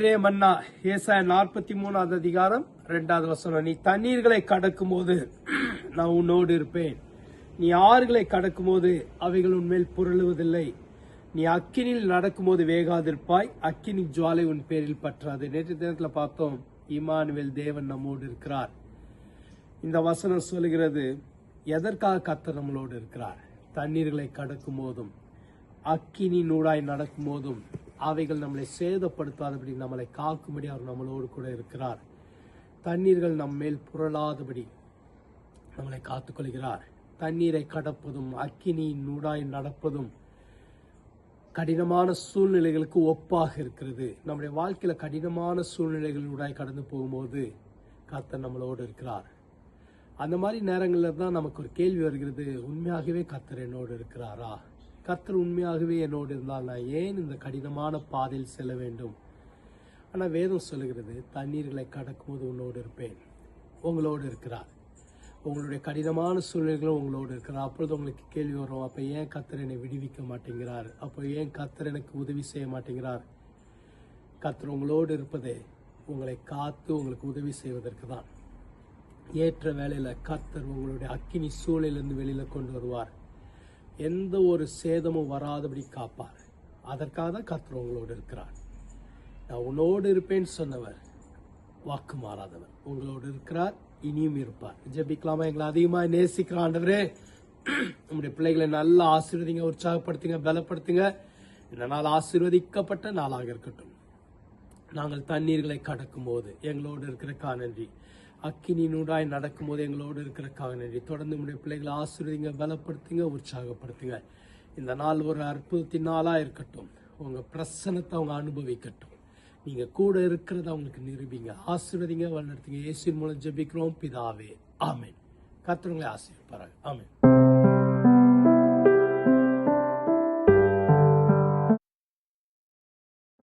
இன்றைய மன்னா ஏசாய நாற்பத்தி மூணாவது அதிகாரம் ரெண்டாவது வசனம். நீ தண்ணீர்களை கடக்கும் போது நான் உன்னோடு இருப்பேன். நீ ஆறுகளை கடக்கும் போது அவைகள் உன்மேல் புரளுவதில்லை. நீ அக்கினியில் நடக்கும்போது வேகாதிருப்பாய். அக்கினி ஜுவாலை உன் பேரில் பற்றாது. நேற்று தினத்தில் பார்த்தோம் இமானுவேல் தேவன் நம்மோடு இருக்கிறார். இந்த வசனம் சொல்லுகிறது எதற்காக கத்தர் நம்மளோடு இருக்கிறார்? தண்ணீர்களை கடக்கும் போதும் அக்கினி நூடாய் நடக்கும் போதும் அவைகள் நம்மளை சேதப்படுத்தாதபடி நம்மளை காக்கும்படி அவர் நம்மளோடு கூட இருக்கிறார். தண்ணீர்கள் நம் மேல் புரளாதபடி நம்மளை காத்துக்கொள்கிறார். தண்ணீரை கடப்பதும் அக்கினியின் நூடாய் நடப்பதும் கடினமான சூழ்நிலைகளுக்கு ஒப்பாக இருக்கிறது. நம்முடைய வாழ்க்கையில் கடினமான சூழ்நிலைகளுடாய் கடந்து போகும்போது கர்த்தர் நம்மளோடு இருக்கிறார். அந்த மாதிரி நேரங்களில் தான் நமக்கு ஒரு கேள்வி வருகிறது. உண்மையாகவே கர்த்தர் என்னோடு இருக்கிறாரா? கர்த்தர் உண்மையாகவே என்னோடு இருந்தால் நான் ஏன் இந்த கடினமான பாதையில் செல்ல வேண்டும்? ஆனால் வேதம் சொல்லுகிறது தண்ணீர்களை கடக்கும்போது உன்னோடு இருப்பேன். உங்களோடு இருக்கிறார். உங்களுடைய கடினமான சூழ்நிலைகளும் உங்களோடு இருக்கிறார். அப்பொழுது உங்களுக்கு கேள்வி வரும் அப்போ ஏன் கத்தர் என்னை விடுவிக்க மாட்டேங்கிறார்? அப்போ ஏன் கத்தர் எனக்கு உதவி செய்ய மாட்டேங்கிறார்? கத்தர் உங்களோடு இருப்பதே உங்களை காத்து உங்களுக்கு உதவி செய்வதற்கு தான். ஏற்ற வேலையில் கத்தர் உங்களுடைய அக்கினி சூழலிருந்து வெளியில் கொண்டு வருவார். எந்த ஒரு சேதமும் வராதபடி காப்பார். அதற்காக தான் கர்த்தர் உங்களோடு இருக்கிறார். நான் உன்னோடு இருப்பேன்னு சொன்னவர் வாக்கு மாறாதவர். உங்களோடு இருக்கிறார் இனியும் இருப்பார். ஜெபிக்கலாமா? எங்களை அதிகமாக நேசிக்கிற ஆண்டவரே நம்முடைய பிள்ளைகளை நல்லா ஆசீர்வதிங்க உற்சாகப்படுத்துங்க பலப்படுத்துங்க. இந்த நாள் ஆசீர்வதிக்கப்பட்ட நாளாக இருக்கட்டும். நாங்கள் தண்ணீர்களை கடக்கும் போது எங்களோடு இருக்கிற காணன்றி அக்கினி நூடாய் நடக்கும்போது எங்களோடு இருக்கிற காணன்றி தொடர்ந்து உடைய பிள்ளைகளை ஆசீர்வதிங்க பலப்படுத்துங்க உற்சாகப்படுத்துங்க. இந்த நாள் ஒரு அற்புதத்தின் நாளாக இருக்கட்டும். உங்க பிரசனத்தை அவங்க அனுபவிக்கட்டும். நீங்க கூட இருக்கிறத அவங்களுக்கு நிரூபிங்க ஆசீர்வதிங்க வழிநடத்துங்க. இயேசுவின் மூலம் ஜபிக்கிறோம். பிதாவே ஆமேன். கர்த்தர் உங்களை ஆமேன்.